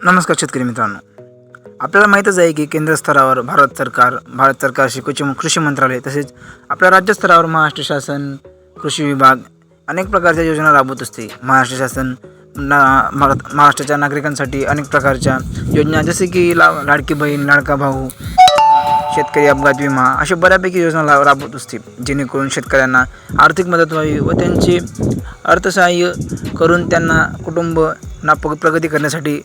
नमस्कार शेतकरी मित्रांनो. आपल्याला माहीतच आहे की केंद्र स्तरावर भारत सरकार भारत सरकारशी कृषी कृषी मंत्रालय तसेच आपल्या राज्य स्तरावर महाराष्ट्र शासन कृषी विभाग अनेक प्रकारच्या योजना राबवत असते. महाराष्ट्र शासन ना भारत महाराष्ट्राच्या नागरिकांसाठी अनेक प्रकारच्या योजना जसे की ला लाडकी बहीण लाडका भाऊ शेतकरी अपघात विमा अशा बऱ्यापैकी योजना ला राबवत असते जेणेकरून शेतकऱ्यांना आर्थिक मदत व्हावी व त्यांचे अर्थसहाय्य करून त्यांना कुटुंब ना प्रगती करण्यासाठी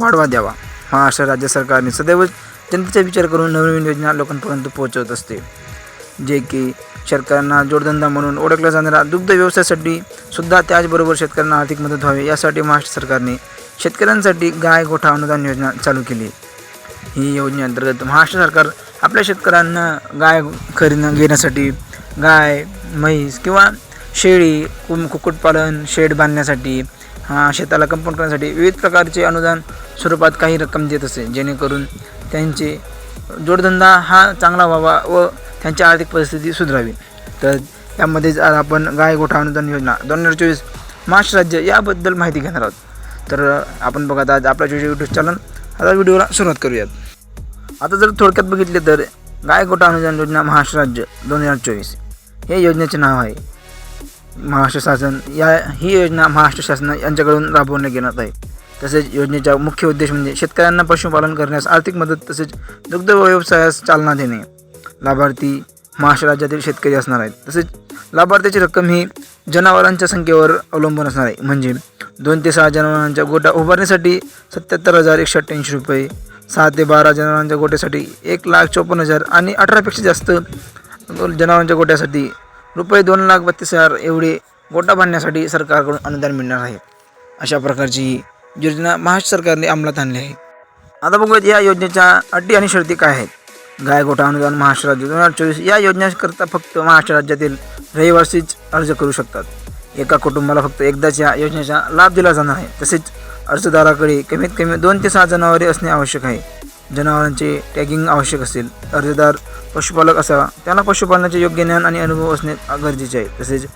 वाढवा द्यावा. महाराष्ट्र राज्य सरकारने सदैव जनतेचा विचार करून नवीन योजना लोकांपर्यंत पोहोचवत असते. जे की शेतकऱ्यांना जोडधंदा म्हणून ओळखला जाणारा दुग्ध व्यवसायासाठी सुद्धा त्याचबरोबर शेतकऱ्यांना आर्थिक मदत व्हावी यासाठी महाराष्ट्र सरकारने शेतकऱ्यांसाठी गाय गोठा अनुदान योजना चालू केली. ही योजनेअंतर्गत महाराष्ट्र सरकार आपल्या शेतकऱ्यांना गाय खरेदी घेण्यासाठी गाय म्हैस किंवा शेळी कुम कुक्कुटपालन शेड बांधण्यासाठी शेताला कंपाऊंड करण्यासाठी विविध प्रकारचे अनुदान स्वरूपात काही रक्कम देत असते जेणेकरून त्यांचे जोडधंदा हा चांगला व्हावा व त्यांची आर्थिक परिस्थिती सुधारावी. तर यामध्येच आज आपण गाय गोठा अनुदान योजना दोन हजार चोवीस महाराष्ट्र राज्य याबद्दल माहिती घेणार आहोत. तर आपण बघत आज आपल्या यूट्यूब चॅनल. आता व्हिडिओला सुरुवात करूयात. आता जर थोडक्यात बघितले तर गाय गोठा अनुदान योजना महाराष्ट्र राज्य दोन हजार चोवीस. हे योजनेचे नाव आहे महाराष्ट्र शासन या ही योजना महाराष्ट्र शासन यांच्याकडून राबवण्यात येणार आहे. तसेच योजनेचा मुख्य उद्देश म्हणजे शेतकऱ्यांना पशुपालन करण्यास आर्थिक मदत तसेच दुग्ध व्यवसायास चालना देणे. लाभार्थी महाराष्ट्र राज्यातील शेतकरी असणार आहेत. तसेच लाभार्थ्याची रक्कम ही जनावरांच्या संख्येवर अवलंबून असणार आहे. म्हणजे दोन ते सहा जनावरांच्या गोटा उभारण्यासाठी सत्याहत्तर हजार एकशे अठ्ठ्याऐंशी रुपये सहा ते बारा जनावरांच्या गोट्यासाठी एक लाख चोपन्न हजार आणि अठरापेक्षा जास्त जनावरांच्या गोट्यासाठी रुपये दोन लाख बत्तीस हजार एवढे गोटा बांधण्यासाठी सरकारकडून अनुदान मिळणार आहे. अशा प्रकारची ही योजना महाराष्ट्र सरकारने अंमलात आणली आहे. आता बघूयात या योजनेच्या अटी आणि शर्ती काय आहेत. गाय गोठा अनुदान महाराष्ट्र राज्य दोन हजार चोवीस या योजनेकरता फक्त महाराष्ट्र राज्यातील रहिवासीच अर्ज करू शकतात. एका कुटुंबाला फक्त एकदाच या योजनेचा लाभ दिला जाणार आहे. तसेच अर्जदाराकडे कमीत कमी दोन ते सहा जनावरे असणे आवश्यक आहे. जनावरांचे टॅगिंग आवश्यक असेल. अर्जदार पशुपालक असावा. त्यांना पशुपालनाचे योग्य ज्ञान आणि अनुभव असणे गरजेचे आहे. तसेच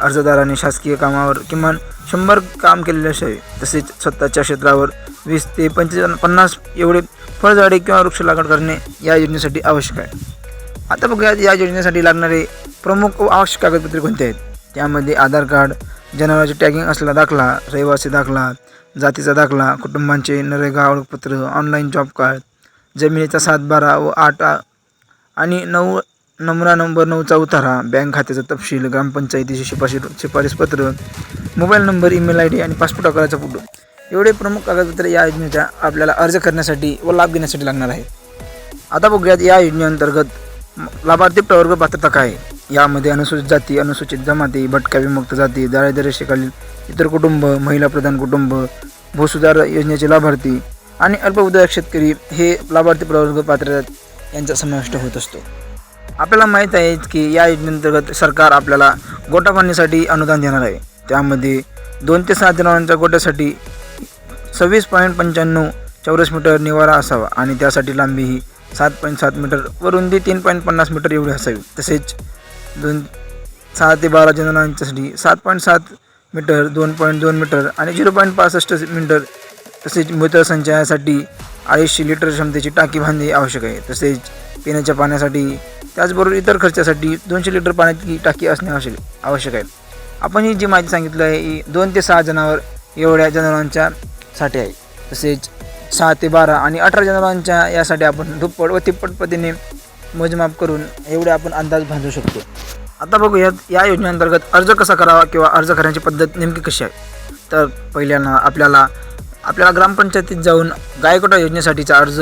अर्जदाराने शासकीय कामावर किमान शंभर काम केलेले असावे. तसेच स्वतःच्या क्षेत्रावर वीस ते पंचवीस पन्नास एवढे फळझाडे किंवा वृक्ष लागवड करणे या योजनेसाठी आवश्यक आहे. आता बघूयात या योजनेसाठी लागणारे प्रमुख व आवश्यक कागदपत्रे कोणते आहेत? त्यामध्ये आधार कार्ड जनावरांचे टॅगिंग असलेला दाखला रहिवासी दाखला जातीचा दाखला कुटुंबांचे नरेगा ओळखपत्र ऑनलाईन जॉब कार्ड जमिनीचा सात बारा व आठ आणि नऊ नमुना नंबर नऊचा उतारा. बँक खात्याचा तपशील ग्रामपंचायतीची शिफारशी शिफारसपत्र mobile number email I D आणि पासपोर्ट आकाराचा फोटो. एवढे प्रमुख कागदपत्रे या योजनेच्या आपल्याला अर्ज करण्यासाठी व लाभ घेण्यासाठी लागणार आहे. आता बघूयात या योजनेअंतर्गत लाभार्थी प्रवर्ग पात्रता काय यामध्ये अनुसूचित जाती अनुसूचित जमाती भटक्या विमुक्त जाती दारिद्र्य रेषेखालील इतर कुटुंब महिला प्रधान कुटुंब भूसुधार योजनेचे लाभार्थी आणि अल्पउदायक शेतकरी हे लाभार्थी प्रवर्ग पात्रता यांचा समाविष्ट होत असतो. आपल्याला माहीत आहे की या योजनेअंतर्गत सरकार आपल्याला गोटा बांधण्यासाठी अनुदान देणार आहे. त्यामध्ये दोन ते सात जनावरांच्या गोट्यासाठी सव्वीस पॉईंट पंच्याण्णव चौरस मीटर निवारा असावा आणि त्यासाठी लांबी ही सात पॉईंट सात मीटर व रुंदी तीन पॉईंट पन्नास मीटर एवढी असावी. तसेच दोन सहा ते बारा जनावरांच्यासाठी सात पॉईंट सात मीटर दोन पॉईंट दोन मीटर आणि झिरो पॉईंट पासष्ट मीटर तसेच मूत्रसंचयासाठी अडीचशे लिटर क्षमतेची टाकी बांधणे आवश्यक आहे. तसेच पिण्याच्या पाण्यासाठी त्याचबरोबर इतर खर्चासाठी दोनशे लिटर पाण्याची टाकी असणे आवश्यक आवश्यक आहे. आपण ही जी माहिती सांगितली आहे ही दोन ते सहा जनावर एवढ्या जनावरांच्या साठी आहे. तसेच सहा ते बारा आणि अठरा जनावरांच्या यासाठी आपण दुप्पट व तिप्पट पद्धतीने मोजमाप करून एवढे आपण अंदाज बांधू शकतो. आता बघूयात या योजनेअंतर्गत अर्ज कसा करावा किंवा अर्ज करण्याची पद्धत नेमकी कशी आहे? तर पहिल्यांदा आपल्याला आपल्याला ग्रामपंचायतीत जाऊन गायकोटा योजनेसाठीचा अर्ज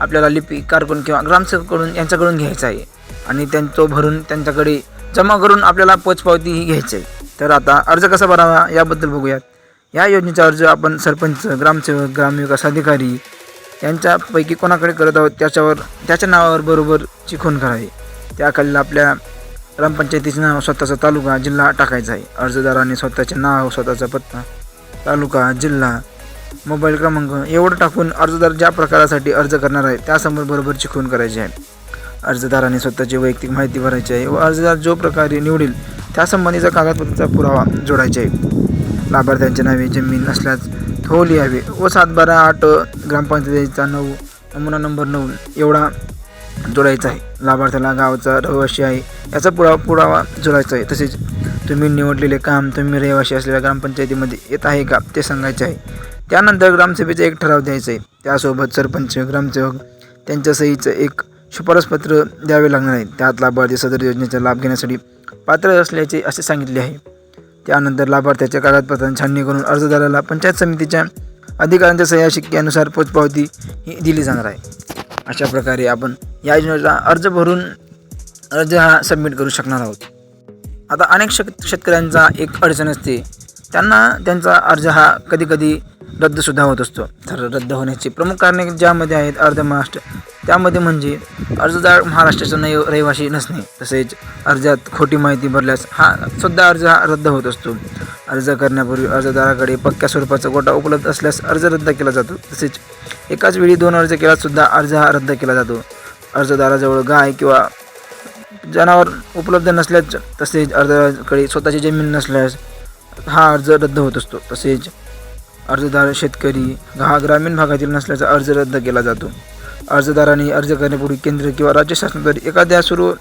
आपल्याला लिपिकारकडून किंवा ग्रामसेवकडून यांच्याकडून घ्यायचा आहे. आणि त्यांचं भरून त्यांच्याकडे जमा करून आपल्याला पोचपावती ही घ्यायची आहे. तर आता अर्ज कसा भरावा याबद्दल बघूयात. या योजनेचा अर्ज आपण सरपंच ग्रामसेवक ग्रामविकास अधिकारी यांच्यापैकी कोणाकडे करत आहोत त्याच्यावर त्याच्या नावावर बरोबर चिखून करावी. त्याखाली आपल्या ग्रामपंचायतीचं नाव स्वतःचा तालुका जिल्हा टाकायचा आहे. अर्जदाराने स्वतःचे नाव स्वतःचा पत्ता तालुका जिल्हा मोबाईल क्रमांक एवढं टाकून अर्जदार ज्या प्रकारासाठी अर्ज करणार आहे त्यासमोर बरोबर चिकून करायचे आहे. अर्जदाराने स्वतःची वैयक्तिक माहिती भरायची आहे व अर्जदार जो प्रकारे निवडेल त्यासंबंधीचा कागदपत्राचा पुरावा जोडायचा आहे. लाभार्थ्यांच्या नावे जमीन असल्यास हो लिहावे व सात बारा आठ ग्रामपंचायतीचा नऊ नमुना नंबर नऊ एवढा जोडायचा आहे. लाभार्थ्याला गावाचा रहिवासी आहे याचा पुरावा पुरावा जोडायचा आहे. तसेच तुम्ही निवडलेले काम तुम्ही रहिवासी असलेल्या ग्रामपंचायतीमध्ये येत आहे का ते सांगायचे आहे. त्यानंतर ग्रामसभेचा एक ठराव द्यायचा आहे त्यासोबत सरपंच ग्रामसेवक त्यांच्या सहीचं एक शिफारसपत्र द्यावे लागणार आहे. त्यात लाभार्थी सदर योजनेचा लाभ घेण्यासाठी पात्र असल्याचे असे सांगितले आहे. त्यानंतर लाभार्थ्याच्या कागदपत्रांची छाननी करून अर्जदाराला पंचायत समितीच्या अधिकाऱ्यांच्या सह्याशिक्यानुसार पोचपावती ही दिली जाणार आहे. अशा प्रकारे आपण या योजनेचा अर्ज भरून अर्ज हा सबमिट करू शकणार आहोत. आता अनेक शक शेतकऱ्यांचा एक अडचण असते. त्यांना त्यांचा अर्ज हा कधीकधी रद्दसुद्धा होत असतो. तर रद्द होण्याची प्रमुख कारणे ज्यामध्ये आहेत अर्ध महाराष्ट्र त्यामध्ये म्हणजे अर्जदार महाराष्ट्राचा नाही रहिवासी नसणे. तसेच अर्जात खोटी माहिती भरल्यास हा सुद्धा अर्ज हा रद्द होत असतो. अर्ज करण्यापूर्वी अर्जदाराकडे पक्क्या स्वरूपाचा गोटा उपलब्ध असल्यास अर्ज रद्द केला जातो. तसेच एकाच वेळी दोन अर्ज केल्यास सुद्धा अर्ज हा रद्द केला जातो. अर्जदाराजवळ गाय किंवा जनावर उपलब्ध नसल्यास तसेच अर्जदाराकडे स्वतःची जमीन नसल्यास हा अर्ज रद्द होत असतो. तसेच अर्जदार शेतकरी हा ग्रामीण भागातील नसल्याचा अर्ज रद्द केला जातो. अर्जदारांनी अर्ज करण्यापूर्वी केंद्र किंवा राज्य शासनाद्वारे एखाद्या सुरू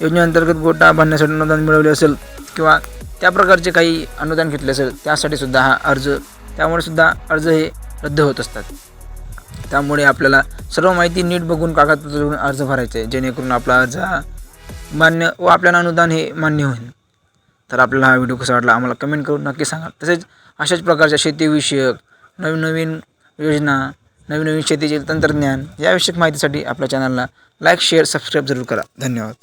योजनेअंतर्गत गोटा बांधण्यासाठी अनुदान मिळवले असेल किंवा त्या प्रकारचे काही अनुदान घेतले असेल त्यासाठी सुद्धा हा अर्ज त्यामुळे सुद्धा अर्ज हे रद्द होत असतात. त्यामुळे आपल्याला सर्व माहिती नीट बघून कागदपत्र अर्ज भरायचे आहे जेणेकरून आपला अर्ज हा मान्य व आपल्याला अनुदान हे मान्य होईल. तर आपल्याला हा व्हिडिओ कसा वाटला आम्हाला कमेंट करून नक्की सांगा. तसेच अशाच प्रकारच्या शेतीविषयक नवीन नवीन योजना नवीन नवीन शेतीचे तंत्रज्ञान याविषयक माहितीसाठी आपल्या चॅनलला लाईक शेअर सबस्क्राईब जरूर करा. धन्यवाद.